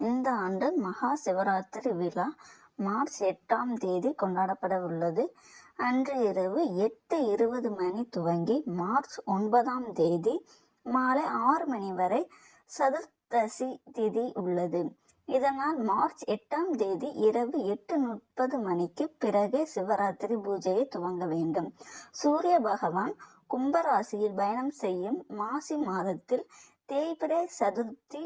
இந்த ஆண்டு மகா சிவராத்திரி விழா மார்ச் எட்டாம் தேதி கொண்டாடப்பட உள்ளது. அன்று இரவு எட்டு இருபது மணி துவங்கி மார்ச் ஒன்பதாம் தேதி மாலை ஆறு மணி வரை சதுர்த்தசி திதி உள்ளது. இதனால் மார்ச் எட்டாம் தேதி இரவு எட்டு முப்பது மணிக்கு பிறகே சிவராத்திரி பூஜையை துவங்க வேண்டும். சூரிய பகவான் கும்பராசியில் பயணம் செய்யும் மாசி மாதத்தில் தேய்பிரை சதுர்த்தி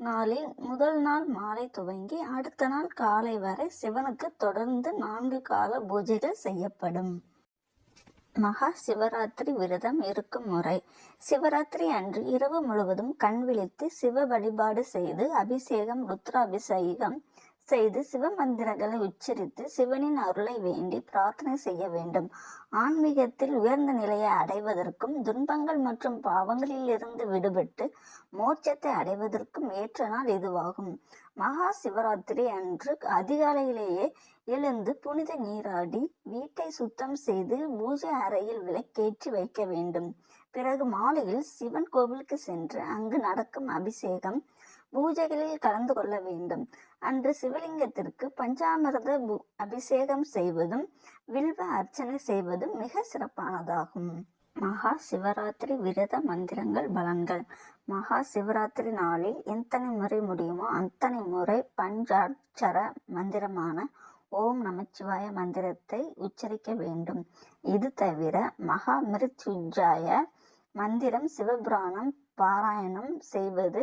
நாளில் முதல் நாள் மாலை துவங்கி அடுத்த நாள் காலை வரை சிவனுக்கு தொடர்ந்து நான்கு கால பூஜைகள் செய்யப்படும். மகா சிவராத்திரி விரதம் இருக்கும் முறை. சிவராத்திரி அன்று இரவு முழுவதும் கண் விழித்து சிவ வழிபாடு செய்து அபிஷேகம் ருத்ராபிஷேகம் செய்து சிவமந்திரங்களை உச்சரித்து சிவனின் அருளை வேண்டி பிரார்த்தனை செய்ய வேண்டும். ஆன்மீகத்தில் உயர்ந்த நிலையை அடைவதற்கும் துன்பங்கள் மற்றும் பாவங்களில் இருந்து விடுபட்டு மோட்சத்தை அடைவதற்கும் ஏற்ற நாள் இதுவாகும். மகா சிவராத்திரி அன்று அதிகாலையிலேயே எழுந்து புனித நீராடி வீட்டை சுத்தம் செய்து பூஜை அறையில் விளக்கேற்றி வைக்க வேண்டும். பிறகு மாலையில் சிவன் கோவிலுக்கு சென்று அங்கு நடக்கும் அபிஷேகம் பூஜைகளில் கலந்து கொள்ள வேண்டும். அன்று சிவலிங்கத்திற்கு பஞ்சாமிர்த அபிஷேகம் செய்வதும் வில்வ அர்ச்சனை செய்வதும் மிக சிறப்பானதாகும். மகா சிவராத்திரி விரத மந்திரங்கள் பலன்கள். மகா சிவராத்திரி நாளில் எத்தனை முறை முடியுமோ அத்தனை முறை பஞ்சாட்சர மந்திரமான ஓம் நமச்சிவாய மந்திரத்தை உச்சரிக்க வேண்டும். இது தவிர மகா மிருத்யுஜாய மந்திரம் சிவபுராணம் பாராயணம் செய்வது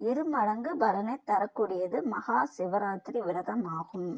இரு மடங்கு பலனை தரக்கூடியது மகா சிவராத்திரி விரதம் ஆகும்